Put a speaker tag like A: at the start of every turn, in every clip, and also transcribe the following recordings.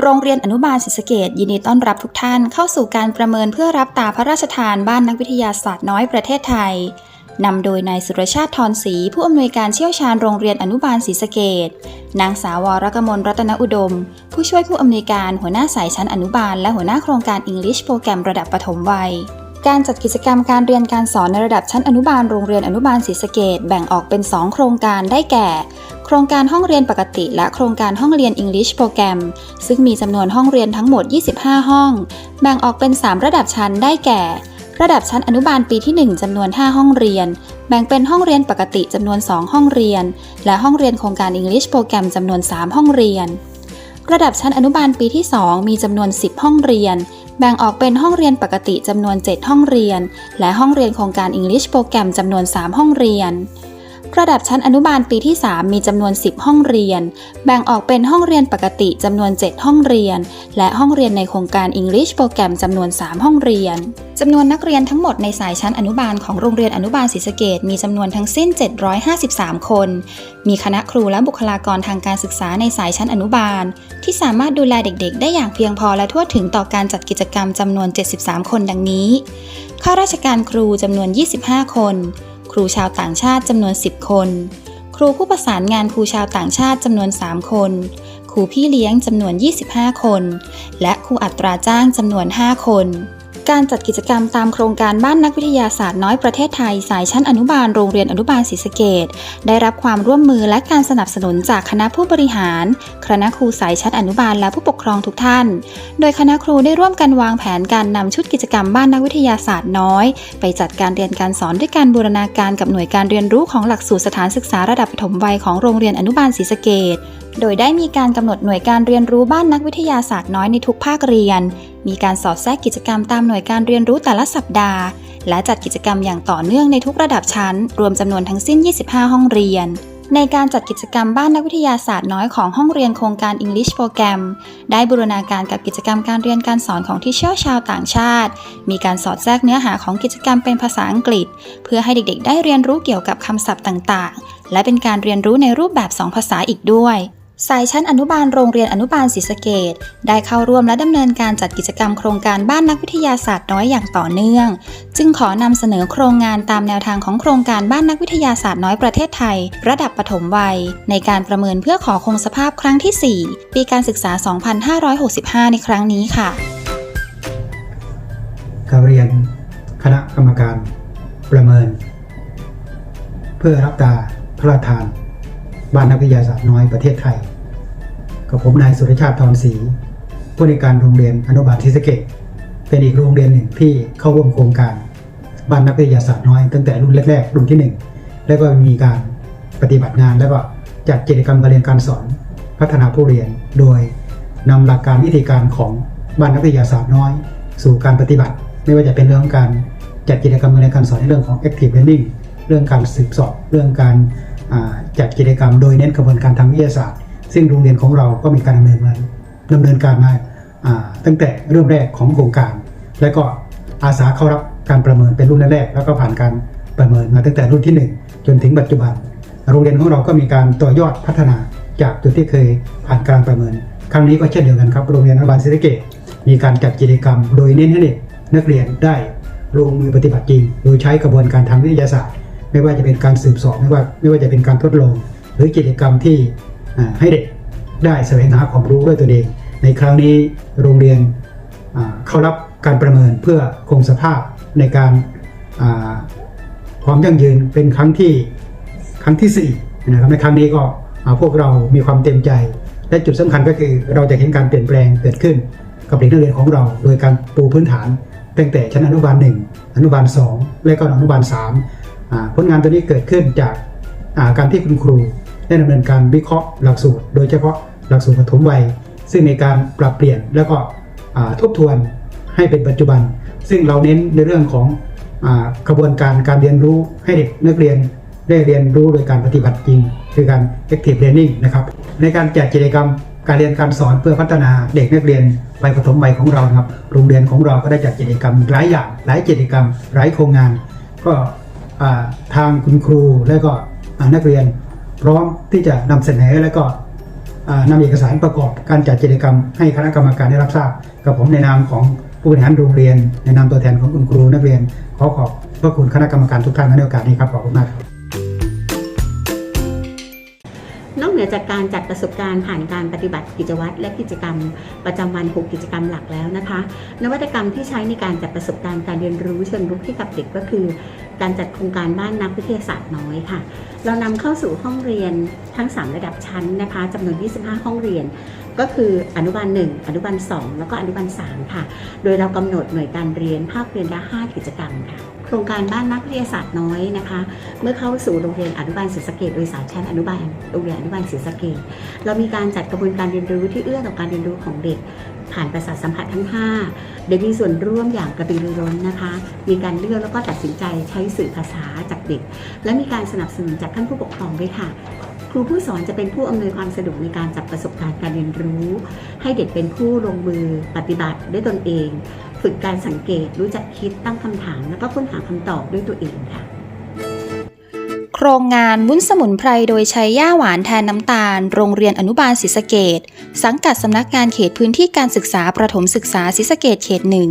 A: โรงเรียนอนุบาลศรีสะเกดยินดีต้อนรับทุกท่านเข้าสู่การประเมินเพื่อรับตาพระราชทานบ้านนักวิทยาศาสตร์น้อยประเทศไทยนำโดยนายสุรชาติทรศรีผู้อำนวยการเชี่ยวชาญโรงเรียนอนุบาลศรีสะเกดนางสาวรกมลรัตนอุดม ผู้ช่วยผู้อำนวยการหัวหน้าสายชั้นอนุบาล และหัวหน้าโครงการ English โปรแกรมระดับประถมวัย การจัดกิจกรรมการเรียนการสอนในระดับชั้นอนุบาลโรงเรียนอนุบาลศรีสะเกดแบ่งออกเป็น 2 โครงการได้แก่ โครงการห้องเรียนปกติ และโครงการห้องเรียน English โปรแกรม ซึ่งมีจำนวนห้องเรียนทั้งหมด 25 ห้อง แบ่งออกเป็น 3 ระดับชั้นได้แก่ ระดับชั้นอนุบาลปีที่ 1จำนวน 5 ห้องเรียน แบ่งเป็นห้องเรียนปกติจำนวน 2 ห้องเรียน และห้องเรียนโครงการ English โปรแกรมจำนวน 3 ห้องเรียน ระดับชั้นอนุบาลปีที่ 2 มีจำนวน 10 ห้องเรียน แบ่งออกเป็นห้องเรียนปกติจำนวน 7 ห้องเรียน และห้องเรียนโครงการ English โปรแกรมจำนวน 3 ห้องเรียน ระดับชั้นอนุบาลปีที่ 3 มีจำนวน 10 ห้องเรียน แบ่งออกเป็นห้องเรียนปกติจำนวน 7 ห้องเรียน และห้องเรียนในโครงการ English โปรแกรมจำนวน 3 ห้องเรียนจำนวนนักเรียนทั้งหมดในสายชั้นอนุบาลของโรงเรียนอนุบาลศรีสะเกดมีจำนวนทั้งสิ้น 753 คน มีคณะครูและบุคลากรทางการศึกษาในสายชั้นอนุบาล ที่สามารถดูแลเด็กๆ ได้อย่างเพียงพอและทั่วถึงต่อการจัดกิจกรรมจำนวน 73 คนดังนี้ ข้าราชการครูจำนวน 25 คน ครูชาวต่างชาติจำนวน 10 คน ครูผู้ประสานงานครูชาวต่างชาติจำนวน 3 คน ครูพี่เลี้ยงจำนวน 25 คน และครูอัตราจ้างจำนวน 5 คน การจัดกิจกรรมตามโครงการบ้านนักวิทยาศาสตร์น้อยประเทศไทย สายชั้นอนุบาลโรงเรียนอนุบาลศรีสะเกดได้รับความร่วมมือและการสนับสนุนจากคณะผู้บริหาร คณะครูสายชั้นอนุบาลและผู้ปกครองทุกท่าน โดยคณะครูได้ร่วมกันวางแผนการนำชุดกิจกรรมบ้านนักวิทยาศาสตร์น้อย ไปจัดการเรียนการสอนด้วยการบูรณาการกับหน่วยการเรียนรู้ของหลักสูตรสถานศึกษาระดับปฐมวัยของโรงเรียนอนุบาลศรีสะเกด โดยได้มีการกำหนดหน่วยการเรียนรู้บ้านนักวิทยาศาสตร์น้อยในทุกภาคเรียน มีการสอดแทรกกิจกรรมตามหน่วยการเรียนรู้แต่ละสัปดาห์ และจัดกิจกรรมอย่างต่อเนื่องในทุกระดับชั้น รวมจำนวนทั้งสิ้น 25 ห้องเรียน ในการจัดกิจกรรมบ้านนักวิทยาศาสตร์น้อยของห้องเรียนโครงการ English โปรแกรมได้บูรณาการกับกิจกรรมการเรียนการสอนของที่เชี่ยวชาวต่างชาติ มีการสอดแทรกเนื้อหาของกิจกรรมเป็นภาษาอังกฤษ เพื่อให้เด็กๆ ได้เรียนรู้เกี่ยวกับคำศัพท์ต่างๆ และเป็นการเรียนรู้ในรูปแบบ 2 ภาษาอีกด้วย สายชั้นอนุบาลโรงเรียนอนุบาลศรีสะเกดได้เข้าร่วมและดำเนินการจัดกิจกรรมโครงการบ้านนักวิทยาศาสตร์น้อยอย่างต่อเนื่อง จึงขอนำเสนอโครงงานตามแนวทางของโครงการบ้านนักวิทยาศาสตร์น้อยประเทศไทย ระดับปฐมวัย ในการประเมินเพื่อขอคงสภาพครั้งที่ 4 ปีการศึกษา 2565 ในครั้งนี้ค่ะ
B: การเรียนคณะกรรมการประเมิน เพื่อรับตาพระราชทานบ้านนักวิทยาศาสตร์น้อยประเทศไทย กับผมนายสุรชาติทองศรีผู้ในการโรงเรียนอนุบาลทิสเกตเป็นอีกโรงเรียนหนึ่งที่เข้าร่วมโครงการบ้านนักวิทยาศาสตร์น้อย ตั้งแต่รุ่นแรกๆรุ่นที่หนึ่งแล้วก็มีการปฏิบัติงานแล้วก็จัดกิจกรรมการเรียนการสอนพัฒนาผู้เรียน โดยนำหลักการวิธีการของบ้านนักวิทยาศาสตร์น้อย สู่การปฏิบัติ ไม่ว่าจะเป็นเรื่องการจัดกิจกรรมการเรียนการสอนในเรื่องของ active learning เรื่องการสืบสอบเรื่องการจัดกิจกรรมโดยเน้นกระบวนการทางวิทยาศาสตร์ ซึ่งโรงเรียนของเราก็มีการดำเนินมาดำเนินการมาตั้งแต่เริ่มแรกของโครงการ และก็อาสาเข้ารับการประเมินเป็นรุ่นแรกแล้วก็ผ่านการประเมินมาตั้งแต่รุ่นที่ 1 จนถึงปัจจุบัน โรงเรียนของเราก็มีการต่อยอดพัฒนาจากจุดที่เคยผ่านการประเมิน ครั้งนี้ก็เช่นเดียวกันครับโรงเรียนอนุบาลศรีสะเกษมีการจัดกิจกรรม โดยเน้นให้เด็กนักเรียนได้ลงมือปฏิบัติจริง โดยใช้กระบวนการทางวิทยาศาสตร์ ไม่ว่าจะเป็นการสืบสอบไม่ว่าไม่ว่าจะเป็นการทดลอง หรือกิจกรรมที่ ให้เด็กได้แสวงหาความรู้ด้วยตัวเอง ในครั้งนี้โรงเรียนเข้ารับการประเมินเพื่อคงสภาพในการาความยั่งยืนเป็นครั้งที่ครั้งที่สี่นะครับในครั้งนี้ก็พวกเรามีความเต็มใจ และจุดสำคัญก็คือเราจะเห็นการเปลี่ยนแปลงเกิดขึ้น กับเด็กนักเรียนของเรา โดยการปูพื้นฐานตั้งแต่ชั้นอนุบาล 1 อนุบาล 2 และก็อนุบาล3ผลงานตัวนี้เกิดขึ้นจากาการที่คุณครู ได้ดำเนินการวิเคราะห์หลักสูตร โดยเฉพาะหลักสูตรปฐมวัย ซึ่งในการปรับเปลี่ยนแล้วก็ทบทวนให้เป็นปัจจุบัน ซึ่งเราเน้นในเรื่องของกระบวนการการเรียนรู้ให้เด็กนักเรียนได้เรียนรู้โดยการปฏิบัติจริง คือการ active learning นะครับในการจัดกิจกรรมการเรียนการสอนเพื่อพัฒนาเด็กนักเรียนวัยปฐมวัยของเราครับ โรงเรียนของเราก็ได้จัดกิจกรรมหลายอย่างหลายกิจกรรมหลายโครงงาน ก็ทางคุณครูและก็นักเรียน พร้อมที่จะนำเสนอและก็นำนำเอกสารประกอบการจัดกิจกรรม ให้คณะกรรมการได้รับทราบ กับผมในนามของผู้บริหารโรงเรียน ในนามตัวแทนของคุณครูนักเรียน ขอขอบพระคุณคณะกรรมการทุกท่านในโอกาสนี้ครับขอบคุณมากครับ
C: นือจากการจัดประสบการณ์ผ่านการปฏิบัติกิจวัตรและกิจกรรม ประจำวัน 6 กิจกรรมหลักแล้วนะคะ นวัตกรรมที่ใช้ในการจัดประสบการณ์การเรียนรู้เชิงรุกให้กับเด็กก็คือ การจัดโครงการบ้านนักวิทยาศาสตร์น้อยค่ะ เรานำเข้าสู่ห้องเรียนทั้ง 3 ระดับชั้นนะคะจำนวน 25 ห้องเรียน ก็คืออนุบาล 1 อนุบาล 2 แล้วก็อนุบาล 3 ค่ะ โดยเรากำหนดหน่วยการเรียนภาคเรียนละ 5 กิจกรรมค่ะ ครงการบ้านนักวิทยาศาสตร์น้อยนะคะ เมื่อเข้าสู่โรงเรียนอนุบาลศรีสะเกดโดยสารชั้นอนุบาลโรงเรียนอนุบาลศรีสะเกดเรามีการจัดกระบวนการเรียนรู้ที่เอื้อต่อการเรียนรู้ของเด็ก ผ่านประสาทสัมผัสทั้ง 5 เด็กมีส่วนร่วมอย่างกระตือรือร้นนะคะ มีการเลือกแล้วก็ตัดสินใจใช้สื่อภาษาจากเด็ก และมีการสนับสนุนจากท่านผู้ปกครองด้วยค่ะครูผู้สอนจะเป็นผู้อำนวยความสะดวกในการจัดประสบการณ์การเรียนรู้ ให้เด็กเป็นผู้ลงมือปฏิบัติด้วยตนเอง ฝึกการสังเกตรู้จักคิดตั้งคำถาม แล้วก็ค้นหาคำตอบด้วยตัวเองค่ะ
A: โครงงานวุ้นสมุนไพรโดยใช้ย่าหวานแทนน้ำตาล โรงเรียนอนุบาลศรีสะเกดสังกัดสำนักงานเขตพื้นที่การศึกษาประถมศึกษาศรีสะเกดเขตหนึ่ง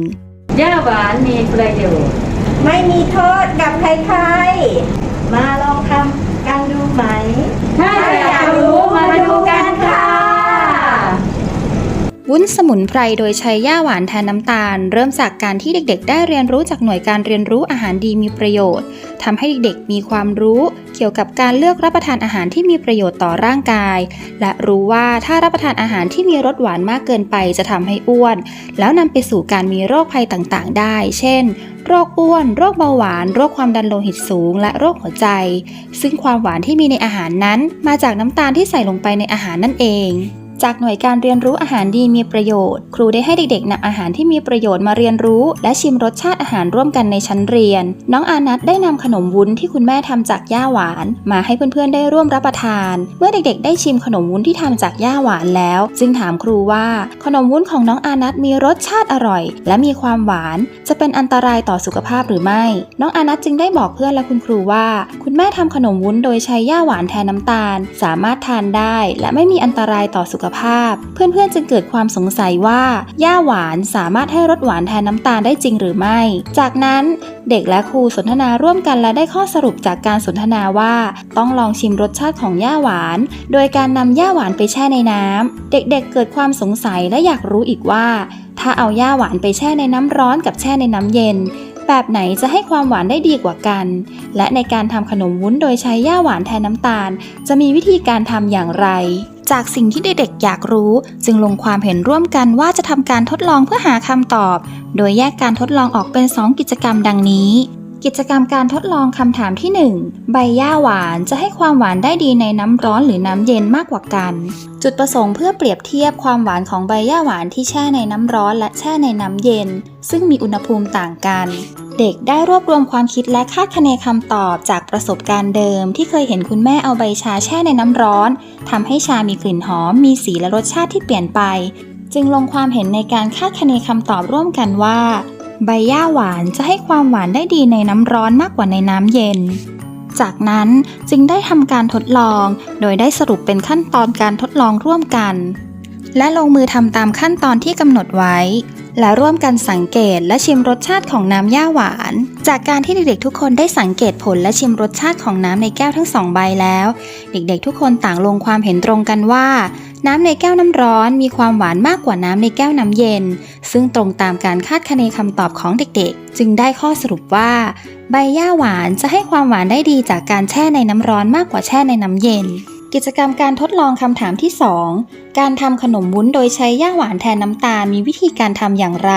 D: ย่าหวานมีประโยชน์
E: ไม่มีโทษกับใครๆ มาลองทำกันดูไหม
D: ถ้าอยาก
A: วุ้นสมุนไพรโดยใช้ย่าหวานแทนน้ำตาล เริ่มจากการที่เด็กๆ ได้เรียนรู้จากหน่วยการเรียนรู้อาหารดีมีประโยชน์ทำให้เด็กๆ มีความรู้ เกี่ยวกับการเลือกรับประทานอาหารที่มีประโยชน์ต่อร่างกาย และรู้ว่าถ้ารับประทานอาหารที่มีรสหวานมากเกินไปจะทำให้อ้วน แล้วนำไปสู่การมีโรคภัยต่างๆ ได้ เช่นโรคอ้วน โรคเบาหวาน โรคความดันโลหิตสูง และโรคหัวใจ ซึ่งความหวานที่มีในอาหารนั้น มาจากน้ำตาลที่ใส่ลงไปในอาหารนั่นเอง จากหน่วยการเรียนรู้อาหารดีมีประโยชน์ ครูได้ให้เด็กๆนำอาหารที่มีประโยชน์มาเรียนรู้ และชิมรสชาติอาหารร่วมกันในชั้นเรียน น้องอานัทได้นำขนมวุ้นที่คุณแม่ทำจากย่าหวาน มาให้เพื่อนๆได้ร่วมรับประทาน เมื่อเด็กๆ ได้ชิมขนมวุ้นที่ทำจากย่าหวานแล้ว จึงถามครูว่า ขนมวุ้นของน้องอานัทมีรสชาติอร่อย และมีความหวาน จะเป็นอันตรายต่อสุขภาพหรือไม่ น้องอานัทจึงได้บอกเพื่อนและคุณครูว่า คุณแม่ทำขนมวุ้นโดยใช้ย่าหวานแทนน้ำตาล สามารถทานได้ และไม่มีอันตรายต่อสุขภาพ เพื่อนๆจึงเกิดความสงสัยว่าย่าหวานสามารถให้รสหวานแทนน้ำตาลได้จริงหรือไม่ จากนั้นเด็กและครูสนทนาร่วมกันและได้ข้อสรุปจากการสนทนาว่า ต้องลองชิมรสชาติของย่าหวาน โดยการนำย่าหวานไปแช่ในน้ำเด็กๆเกิดความสงสัยและอยากรู้อีกว่า ถ้าเอาย่าหวานไปแช่ในน้ำร้อนกับแช่ในน้ำเย็นแบบไหนจะให้ความหวานได้ดีกว่ากัน และในการทำขนมวุ้นโดยใช้ย่าหวานแทนน้ำตาล จะมีวิธีการทำอย่างไร จากสิ่งที่เด็กๆอยากรู้ จึงลงความเห็นร่วมกันว่าจะทำการทดลองเพื่อหาคำตอบ โดยแยกการทดลองออกเป็น 2 กิจกรรมดังนี้ กิจกรรมการทดลองคำถามที่ 1 ใบย่าหวานจะให้ความหวานได้ดีในน้ำร้อนหรือน้ำเย็นมากกว่ากัน จุดประสงค์เพื่อเปรียบเทียบความหวานของใบย่าหวานที่แช่ในน้ำร้อนและแช่ในน้ำเย็น ซึ่งมีอุณหภูมิต่างกัน เด็กได้รวบรวมความคิดและคาดคะเนคำตอบจากประสบการณ์เดิม ที่เคยเห็นคุณแม่เอาใบชาแช่ในน้ำร้อนทำให้ชามีกลิ่นหอม มีสีและรสชาติที่เปลี่ยนไป จึงลงความเห็นในการคาดคะเนคำตอบร่วมกันว่า ใบย่าหวานจะให้ความหวานได้ดีในน้ำร้อนมากกว่าในน้ำเย็น จากนั้นจึงได้ทำการทดลอง โดยได้สรุปเป็นขั้นตอนการทดลองร่วมกัน และลงมือทำตามขั้นตอนที่กำหนดไว้ และร่วมกันสังเกตและชิมรสชาติของน้ำย่าหวาน จากการที่เด็กๆทุกคนได้สังเกตผลและชิมรสชาติของน้ำในแก้วทั้งสองใบแล้ว เด็กๆทุกคนต่างลงความเห็นตรงกันว่า น้ำในแก้วน้ำร้อนมีความหวานมากกว่าน้ำในแก้วน้ำเย็น ซึ่งตรงตามการคาดคะเนคำตอบของเด็กๆ จึงได้ข้อสรุปว่า ใบย่าหวานจะให้ความหวานได้ดีจากการแช่ในน้ำร้อนมากกว่าแช่ในน้ำเย็น กิจกรรมการทดลองคำถามที่ 2 การทำขนมวุ้นโดยใช้ย่าหวานแทนน้ำตาลมีวิธีการทำอย่างไร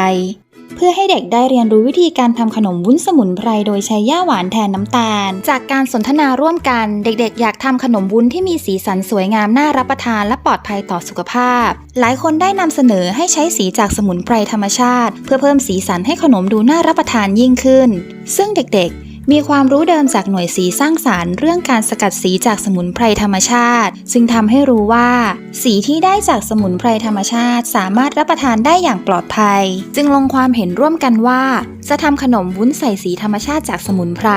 A: เพื่อให้เด็กได้เรียนรู้วิธีการทำขนมวุ้นสมุนไพรโดยใช้ย่าหวานแทนน้ำตาล จากการสนทนาร่วมกัน เด็กๆ อยากทำขนมวุ้นที่มีสีสันสวยงามน่ารับประทานและปลอดภัยต่อสุขภาพ หลายคนได้นำเสนอให้ใช้สีจากสมุนไพรธรรมชาติ เพื่อเพิ่มสีสันให้ขนมดูน่ารับประทานยิ่งขึ้น ซึ่งเด็กๆ มีความรู้เดิมจากหน่วยสีสร้างสารรค์เรื่องการสกัดสีจากสมุนไพรธรรมชาติ ซึ่งทำให้รู้ว่า สีที่ได้จากสมุนไพรธรรมชาติ สามารถรับประทานได้อย่างปลอดภัย จึงลงความเห็นร่วมกันว่า จะทำขนมวุ้นใส่สีธรรมชาติจากสมุนไพร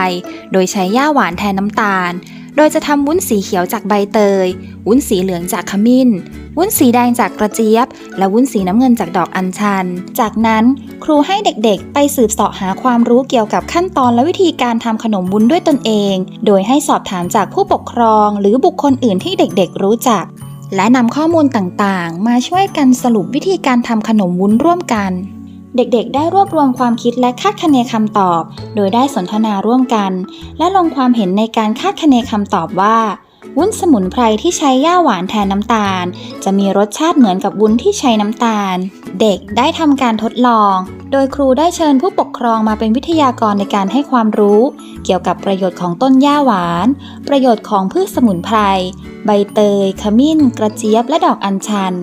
A: โดยใช้ย่าหวานแทนน้ำตาล โดยจะทำวุ้นสีเขียวจากใบเตย วุ้นสีเหลืองจากขมิ้น วุ้นสีแดงจากกระเจี๊ยบ และวุ้นสีน้ำเงินจากดอกอัญชัน จากนั้นครูให้เด็กๆ ไปสืบเสาะหาความรู้เกี่ยวกับขั้นตอนและวิธีการทำขนมวุ้นด้วยตนเอง โดยให้สอบถามจากผู้ปกครอง หรือบุคคลอื่นที่เด็กๆ รู้จัก และนำข้อมูลต่างๆ มาช่วยกันสรุปวิธีการทำขนมวุ้นร่วมกัน เด็กๆ ได้รวบรวมความคิดและคาดคะเนคำตอบ โดยได้สนทนาร่วมกัน และลงความเห็นในการคาดคะเนคำตอบว่า วุ้นสมุนไพรที่ใช้ย่าหวานแทนน้ำตาล จะมีรสชาติเหมือนกับวุ้นที่ใช้น้ำตาล เด็กได้ทำการทดลอง โดยครูได้เชิญผู้ปกครองมาเป็นวิทยากรในการให้ความรู้ เกี่ยวกับประโยชน์ของต้นย่าหวาน ประโยชน์ของพืชสมุนไพร ใบเตย ขมิ้น กระเจี๊ยบ และดอกอัญชัน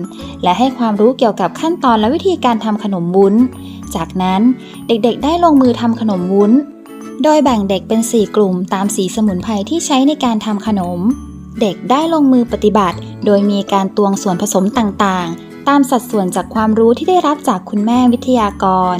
A: และให้ความรู้เกี่ยวกับขั้นตอนและวิธีการทำขนมวุ้น จากนั้นเด็กๆ ได้ลงมือทำขนมวุ้นโดยแบ่งเด็กเป็น 4 กลุ่มตามสีสมุนไพรที่ใช้ในการทำขนม เด็กได้ลงมือปฏิบัติ โดยมีการตวงส่วนผสมต่างๆ ตามสัดส่วนจากความรู้ที่ได้รับจากคุณแม่วิทยากร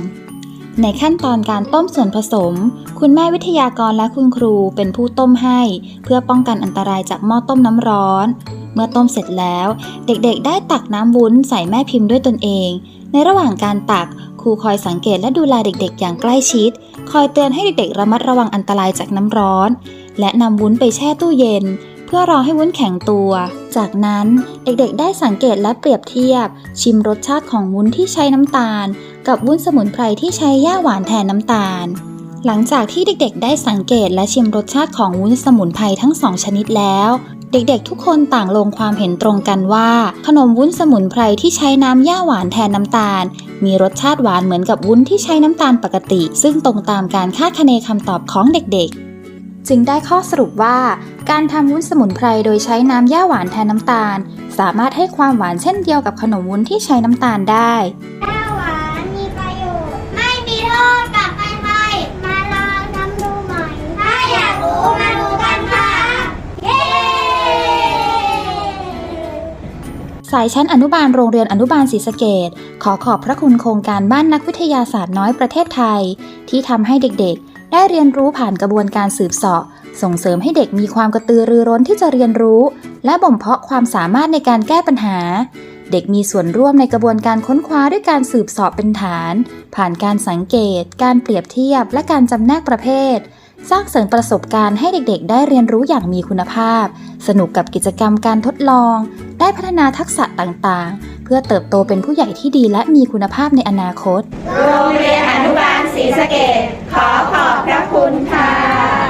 A: ในขั้นตอนการต้มส่วนผสม คุณแม่วิทยากรและคุณครูเป็นผู้ต้มให้ เพื่อป้องกันอันตรายจากหม้อต้มน้ำร้อน เมื่อต้มเสร็จแล้ว เด็กๆ ได้ตักน้ำวุ้นใส่แม่พิมพ์ด้วยตนเอง ในระหว่างการตักครูคอยสังเกตและดูแลเด็ก ๆ อย่างใกล้ชิด คอยเตือนให้เด็กๆ ระมัดระวังอันตรายจากน้ำร้อน และนำวุ้นไปแช่ตู้เย็น เพื่อรอให้วุ้นแข็งตัว จากนั้นเด็กๆได้สังเกตและเปรียบเทียบ ชิมรสชาติของวุ้นที่ใช้น้ำตาล กับวุ้นสมุนไพรที่ใช้ย่าหวานแทนน้ำตาล หลังจากที่เด็กๆ ได้สังเกตและชิมรสชาติของวุ้นสมุนไพรทั้งสองชนิดแล้ว เด็กๆ ทุกคนต่างลงความเห็นตรงกันว่า ขนมวุ้นสมุนไพรที่ใช้น้ำย่าหวานแทนน้ำตาล มีรสชาติหวานเหมือนกับวุ้นที่ใช้น้ำตาลปกติ ซึ่งตรงตามการคาดคะเนคำตอบของเด็กๆ จึงได้ข้อสรุปว่า การทำวุ้นสมุนไพรโดยใช้น้ำย่าหวานแทนน้ำตาล สามารถให้ความหวานเช่นเดียวกับขนมวุ้นที่ใช้น้ำตาลได้
F: ข้าวหวานมีประโยชน์ไม่มีโทษกับใครๆมาลองทำดูหน่อยถ้าอยากรู้มาดูกันค่ะเย้
A: สายชั้นอนุบาลโรงเรียนอนุบาลศรีสะเกดขอขอบพระคุณโครงการบ้านนักวิทยาศาสตร์น้อยประเทศไทย ที่ทำให้เด็กๆ ได้เรียนรู้ผ่านกระบวนการสืบเสาะ ส่งเสริมให้เด็กมีความกระตือรือร้นที่จะเรียนรู้ และบ่มเพาะความสามารถในการแก้ปัญหา เด็กมีส่วนร่วมในกระบวนการค้นคว้าด้วยการสืบสาะเป็นฐาน ผ่านการสังเกต การเปรียบเทียบ และการจำแนกประเภท สร้างเสริมประสบการณ์ให้เด็กๆ ได้เรียนรู้อย่างมีคุณภาพ สนุกกับกิจกรรมการทดลอง ได้พัฒนาทักษะต่างๆ เพื่อเติบโตเป็นผู้ใหญ่ที่ดีและมีคุณภาพในอนาคต
E: โรงเรียน ศรีสะเกดขอขอบพระคุณค่ะ